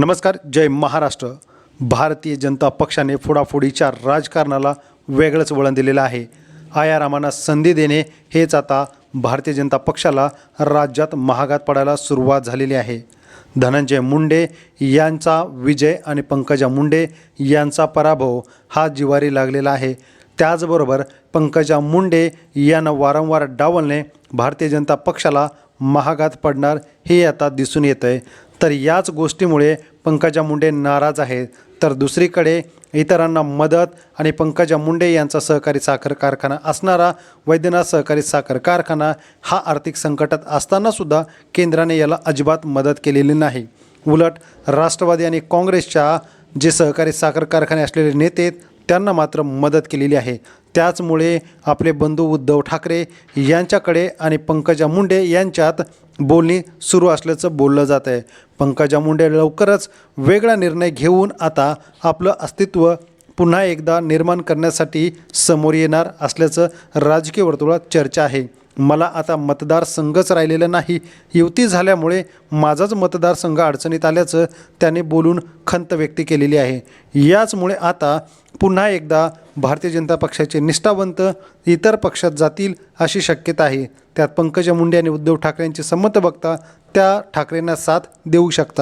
नमस्कार जय महाराष्ट्र. भारतीय जनता पक्षाने फोडाफोडीच्या राजकारणाला वेगळंच वळण दिलेलं आहे. आयारामांना संधी देणे हेच आता भारतीय जनता पक्षाला राज्यात महागात पडायला सुरुवात झालेली आहे. धनंजय मुंडे यांचा विजय आणि पंकजा मुंडे यांचा पराभव हा जिवारी लागलेला आहे. त्याचबरोबर पंकजा मुंडे यांना वारंवार डावलणे भारतीय जनता पक्षाला महागात पडणार हे आता दिसून येतं आहे तर याच गोष्टीमुळे पंकजा मुंडे नाराज आहेत. तर दुसरीकडे इतरांना मदत आणि पंकजा मुंडे यांचा सहकारी साखर कारखाना असणारा वैद्यनाथ सहकारी साखर कारखाना हा आर्थिक संकटात असतानासुद्धा केंद्राने याला अजिबात मदत केलेली नाही. उलट राष्ट्रवादी आणि काँग्रेसच्या जे सहकारी साखर कारखाने असलेले नेते त्यांना मात्र मदत केलेली आहे. त्याचमुळे आपले बंधू उद्धव ठाकरे यांच्याकडे आणि पंकजा मुंडे यांच्यात बोलणी सुरू असल्याचं बोललं जात आहे. पंकजा मुंडे लवकरच वेगळा निर्णय घेऊन आता आपलं अस्तित्व पुन्हा एकदा निर्माण करण्यासाठी समोर येणार असल्याचं राजकीय वर्तुळात चर्चा आहे. मला आता मतदारसंघच राहिलेला नाही. युती झाल्यामुळे माझाच मतदारसंघ अडचणीत आल्याचं त्याने बोलून खंत व्यक्त केलेली आहे. याचमुळे आता पुन्हा एकदा भारतीय जनता पक्षाचे निष्ठावंत इतर पक्षात जातील अशी शक्यता आहे. त्यात पंकजा मुंडे आणि उद्धव ठाकरेंची संमत बघता त्या ठाकरेंना साथ देऊ शकतात